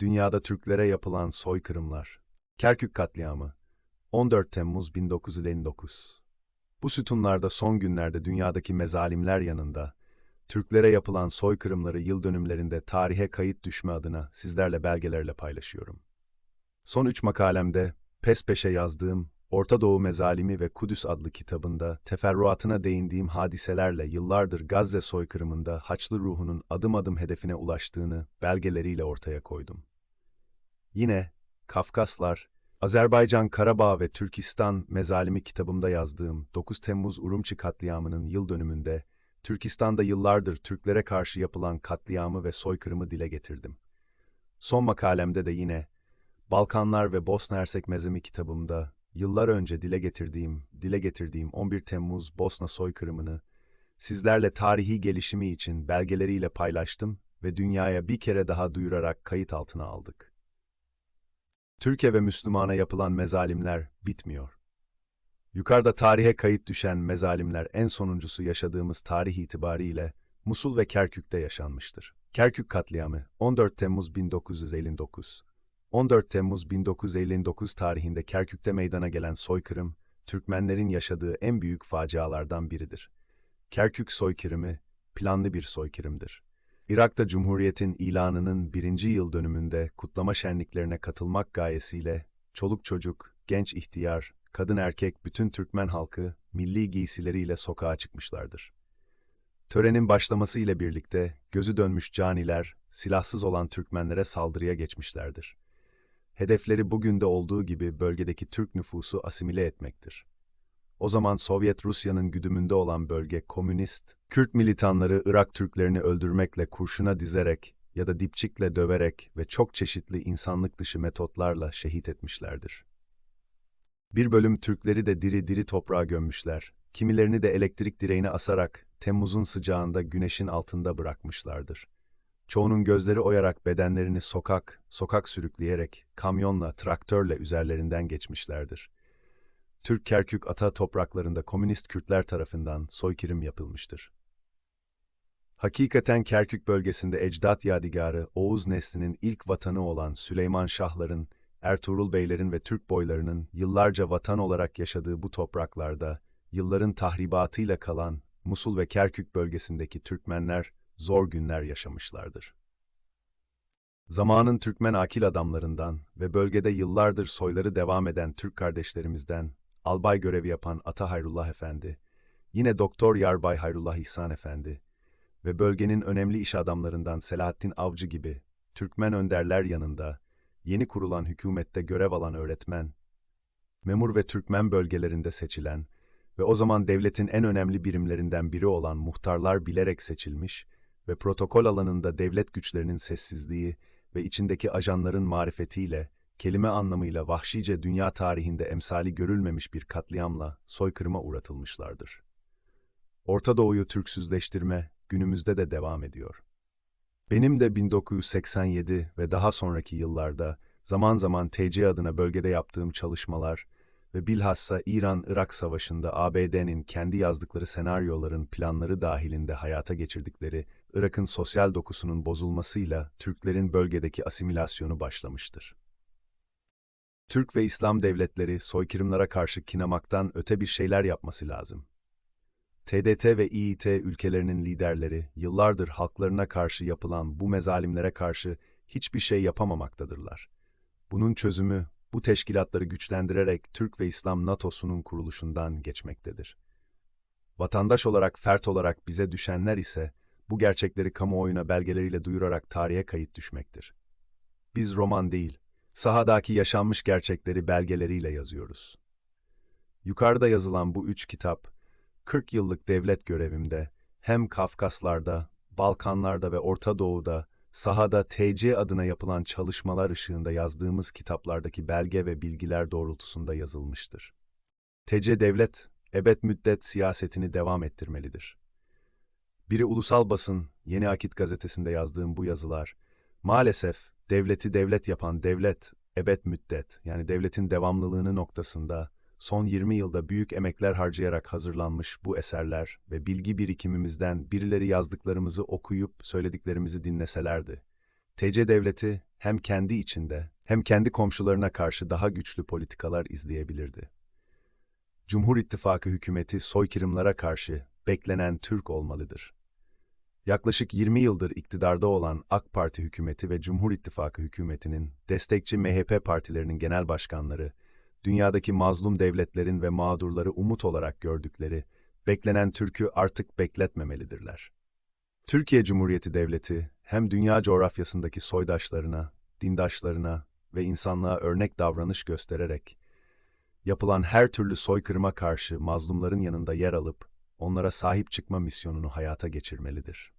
Dünyada Türklere yapılan soykırımlar. Kerkük katliamı. 14 Temmuz 1959. Bu sütunlarda son günlerde dünyadaki mezalimler yanında, Türklere yapılan soykırımları yıl dönümlerinde tarihe kayıt düşme adına sizlerle belgelerle paylaşıyorum. Son üç makalemde pes peşe yazdığım Orta Doğu Mezalimi ve Kudüs adlı kitabında teferruatına değindiğim hadiselerle yıllardır Gazze soykırımında Haçlı ruhunun adım adım hedefine ulaştığını belgeleriyle ortaya koydum. Yine Kafkaslar, Azerbaycan, Karabağ ve Türkistan Mezalimi kitabımda yazdığım 9 Temmuz Urumçi katliamının yıl dönümünde Türkistan'da yıllardır Türklere karşı yapılan katliamı ve soykırımı dile getirdim. Son makalemde de yine Balkanlar ve Bosna Hersek Mezimi kitabımda yıllar önce dile getirdiğim, dile getirdiğim 11 Temmuz Bosna soykırımını sizlerle tarihi gelişimi için belgeleriyle paylaştım ve dünyaya bir kere daha duyurarak kayıt altına aldık. Türkiye ve Müslümana yapılan mezalimler bitmiyor. Yukarıda tarihe kayıt düşen mezalimler en sonuncusu yaşadığımız tarih itibariyle Musul ve Kerkük'te yaşanmıştır. Kerkük katliamı 14 Temmuz 1959 14 Temmuz 1959 tarihinde Kerkük'te meydana gelen soykırım, Türkmenlerin yaşadığı en büyük facialardan biridir. Kerkük soykırımı, planlı bir soykırımdır. Irak'ta Cumhuriyet'in ilanının birinci yıl dönümünde kutlama şenliklerine katılmak gayesiyle, çoluk çocuk, genç ihtiyar, kadın erkek bütün Türkmen halkı milli giysileriyle sokağa çıkmışlardır. Törenin başlaması ile birlikte gözü dönmüş caniler, silahsız olan Türkmenlere saldırıya geçmişlerdir. Hedefleri bugün de olduğu gibi bölgedeki Türk nüfusu asimile etmektir. O zaman Sovyet Rusya'nın güdümünde olan bölge komünist, Kürt militanları Irak Türklerini öldürmekle kurşuna dizerek ya da dipçikle döverek ve çok çeşitli insanlık dışı metotlarla şehit etmişlerdir. Bir bölüm Türkleri de diri diri toprağa gömmüşler, kimilerini de elektrik direğine asarak Temmuz'un sıcağında güneşin altında bırakmışlardır. Çoğunun gözleri oyarak bedenlerini sokak, sokak sürükleyerek, kamyonla, traktörle üzerlerinden geçmişlerdir. Türk Kerkük ata topraklarında komünist Kürtler tarafından soykırım yapılmıştır. Hakikaten Kerkük bölgesinde ecdat yadigarı Oğuz neslinin ilk vatanı olan Süleyman Şahların, Ertuğrul Beylerin ve Türk boylarının yıllarca vatan olarak yaşadığı bu topraklarda, yılların tahribatıyla kalan Musul ve Kerkük bölgesindeki Türkmenler zor günler yaşamışlardır. Zamanın Türkmen akil adamlarından ve bölgede yıllardır soyları devam eden Türk kardeşlerimizden albay görevi yapan Ata Hayrullah Efendi, yine Doktor Yarbay Hayrullah İhsan Efendi ve bölgenin önemli iş adamlarından Selahattin Avcı gibi Türkmen önderler yanında yeni kurulan hükümette görev alan öğretmen, memur ve Türkmen bölgelerinde seçilen ve o zaman devletin en önemli birimlerinden biri olan muhtarlar bilerek seçilmiş ve protokol alanında devlet güçlerinin sessizliği ve içindeki ajanların marifetiyle, kelime anlamıyla vahşice dünya tarihinde emsali görülmemiş bir katliamla soykırıma uğratılmışlardır. Orta Doğu'yu Türksüzleştirme günümüzde de devam ediyor. Benim de 1987 ve daha sonraki yıllarda zaman zaman TC adına bölgede yaptığım çalışmalar ve bilhassa İran-Irak Savaşı'nda ABD'nin kendi yazdıkları senaryoların planları dahilinde hayata geçirdikleri Irak'ın sosyal dokusunun bozulmasıyla Türklerin bölgedeki asimilasyonu başlamıştır. Türk ve İslam devletleri soykırımlara karşı kinamaktan öte bir şeyler yapması lazım. TDT ve İİT ülkelerinin liderleri yıllardır halklarına karşı yapılan bu mezalimlere karşı hiçbir şey yapamamaktadırlar. Bunun çözümü bu teşkilatları güçlendirerek Türk ve İslam NATO'sunun kuruluşundan geçmektedir. Vatandaş olarak, fert olarak bize düşenler ise bu gerçekleri kamuoyuna belgeleriyle duyurarak tarihe kayıt düşmektir. Biz roman değil, sahadaki yaşanmış gerçekleri belgeleriyle yazıyoruz. Yukarıda yazılan bu üç kitap, 40 yıllık devlet görevimde hem Kafkaslarda, Balkanlarda ve Orta Doğu'da sahada TC adına yapılan çalışmalar ışığında yazdığımız kitaplardaki belge ve bilgiler doğrultusunda yazılmıştır. TC devlet, ebed müddet siyasetini devam ettirmelidir. Biri ulusal basın, Yeni Akit gazetesinde yazdığım bu yazılar, maalesef devleti devlet yapan devlet, ebed müddet, yani devletin devamlılığını noktasında son 20 yılda büyük emekler harcayarak hazırlanmış bu eserler ve bilgi birikimimizden birileri yazdıklarımızı okuyup söylediklerimizi dinleselerdi, TC devleti hem kendi içinde hem kendi komşularına karşı daha güçlü politikalar izleyebilirdi. Cumhur İttifakı hükümeti soykırımlara karşı beklenen Türk olmalıdır. Yaklaşık 20 yıldır iktidarda olan AK Parti hükümeti ve Cumhur İttifakı hükümetinin destekçi MHP partilerinin genel başkanları, dünyadaki mazlum devletlerin ve mağdurları umut olarak gördükleri, beklenen Türk'ü artık bekletmemelidirler. Türkiye Cumhuriyeti Devleti, hem dünya coğrafyasındaki soydaşlarına, dindaşlarına ve insanlığa örnek davranış göstererek, yapılan her türlü soykırıma karşı mazlumların yanında yer alıp, onlara sahip çıkma misyonunu hayata geçirmelidir.